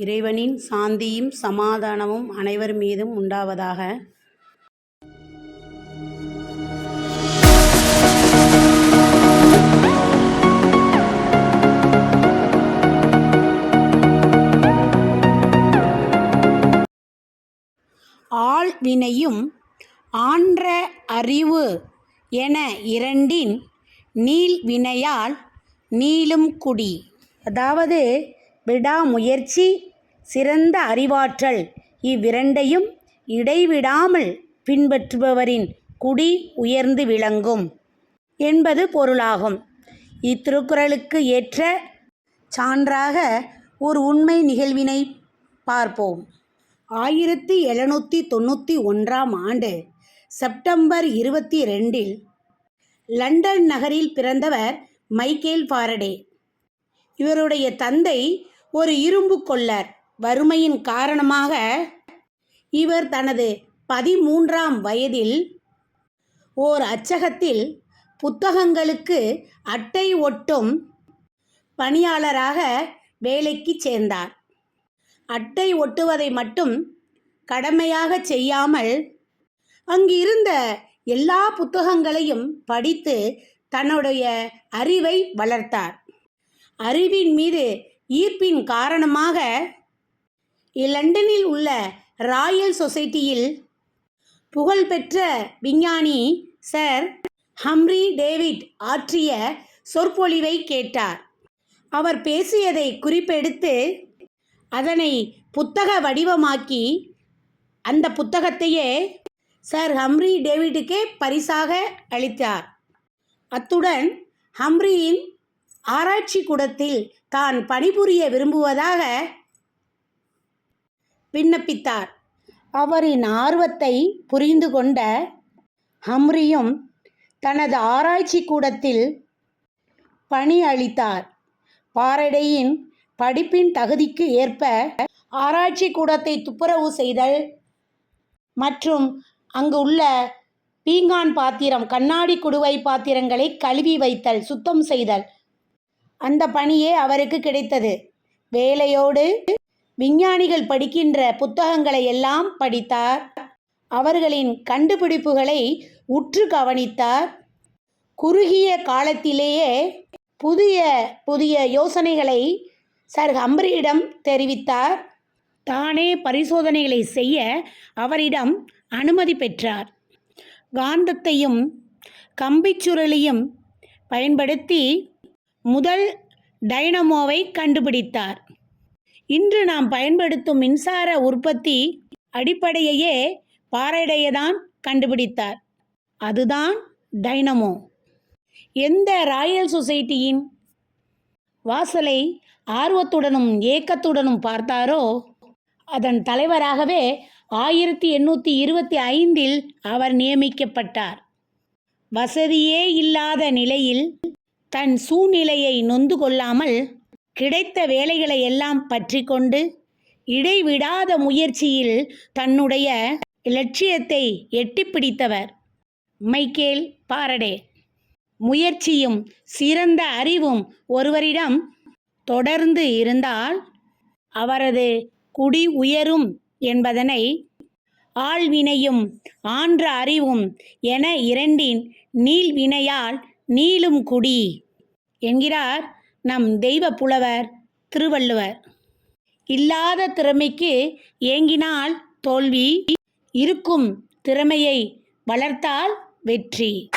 இறைவனின் சாந்தியும் சமாதானமும் அனைவர் மீதும் உண்டாவதாக. ஆழ்வினையும் ஆன்ற அறிவு என இரண்டின் நீள்வினையால் நீளும் குடி. அதாவது விடாமுயற்சி சிறந்த அறிவாற்றல் இவ்விரண்டையும் இடைவிடாமல் பின்பற்றுபவரின் குடி உயர்ந்து விளங்கும் என்பது பொருளாகும். இத்திருக்குறளுக்கு ஏற்ற சான்றாக ஒரு உண்மை நிகழ்வினை பார்ப்போம். ஆயிரத்தி எழுநூற்றி தொண்ணூற்றி ஒன்றாம் ஆண்டு செப்டம்பர் இருபத்தி ரெண்டில் லண்டன் நகரில் பிறந்தவர் மைக்கேல் ஃபாரடே. இவருடைய தந்தை ஒரு இரும்பு கொல்லர் வறுமையின் காரணமாக இவர் தனது பதிமூன்றாம் வயதில் ஓர் அச்சகத்தில் புத்தகங்களுக்கு அட்டை ஒட்டும் பணியாளராக வேலைக்கு சேர்ந்தார். அட்டை ஒட்டுவதை மட்டும் கடமையாக செய்யாமல் அங்கிருந்த எல்லா புத்தகங்களையும் படித்து தன்னுடைய அறிவை வளர்த்தார். அறிவின் மீது ஈர்ப்பின் காரணமாக லண்டனில் உள்ள ராயல் சொசைட்டியில் புகழ்பெற்ற விஞ்ஞானி சர் ஹம்ரி டேவிட் ஆற்றிய சொற்பொழிவை கேட்டார். அவர் பேசியதை குறிப்பெடுத்து அதனை புத்தக வடிவமாக்கி அந்த புத்தகத்தையே சர் ஹம்ரி டேவிட்டுக்கே பரிசாக அளித்தார். அத்துடன் ஹம்ரியின் ஆராய்ச்சி கூடத்தில் தான் பணிபுரிய விரும்புவதாக விண்ணப்பித்தார். அவரின் ஆர்வத்தை புரிந்து கொண்ட ஹம்ரியும் தனது ஆராய்ச்சி கூடத்தில் பணி அளித்தார். பாரடையின் படிப்பின் தகுதிக்கு ஏற்ப ஆராய்ச்சி கூடத்தை துப்புரவு செய்தல் மற்றும் அங்கு உள்ள பீங்கான் பாத்திரம் கண்ணாடி குடுவை பாத்திரங்களை கழுவி வைத்தல் சுத்தம் செய்தல். அந்த பணியே அவருக்கு கிடைத்தது. வேலையோடு விஞ்ஞானிகள் படிக்கின்ற புத்தகங்களை எல்லாம் படித்தார். அவர்களின் கண்டுபிடிப்புகளை உற்று கவனித்தார். குறுகிய காலத்திலேயே புதிய புதிய யோசனைகளை சர் ஹம்பரியிடம் தெரிவித்தார். தானே பரிசோதனைகளை செய்ய அவரிடம் அனுமதி பெற்றார். காந்தத்தையும் கம்பிச்சுருளையும் பயன்படுத்தி முதல் டைனமோவை கண்டுபிடித்தார். இன்று நாம் பயன்படுத்தும் மின்சார உற்பத்தி அடிப்படையையே பாரடையதான் கண்டுபிடித்தார். அதுதான் டைனமோ. எந்த ராயல் சொசைட்டியின் வாசலை ஆர்வத்துடனும் ஏக்கத்துடனும் பார்த்தாரோ அதன் தலைவராகவே ஆயிரத்தி எண்ணூற்றி இருபத்தி ஐந்தில் அவர் நியமிக்கப்பட்டார். வசதியே இல்லாத நிலையில் தன் சூழ்நிலையை நொந்து கொள்ளாமல் கிடைத்த வேலைகளை எல்லாம் பற்றி கொண்டு இடைவிடாத முயற்சியில் தன்னுடைய லட்சியத்தை எட்டிப்பிடித்தவர் மைக்கேல் பாரடே முயற்சியும் சிறந்த அறிவும் ஒருவரிடம் தொடர்ந்து இருந்தால் அவரது குடி உயரும் என்பதனை ஆழ்வினையும் ஆன்ற அறிவும் என இரண்டின் நீள்வினையால் நீளும் குடி என்கிறார் நம் தெய்வ புலவர் திருவள்ளுவர். இல்லாத திறமைக்கு ஏங்கினால் தோல்வி இருக்கும் திறமையை வளர்த்தால் வெற்றி.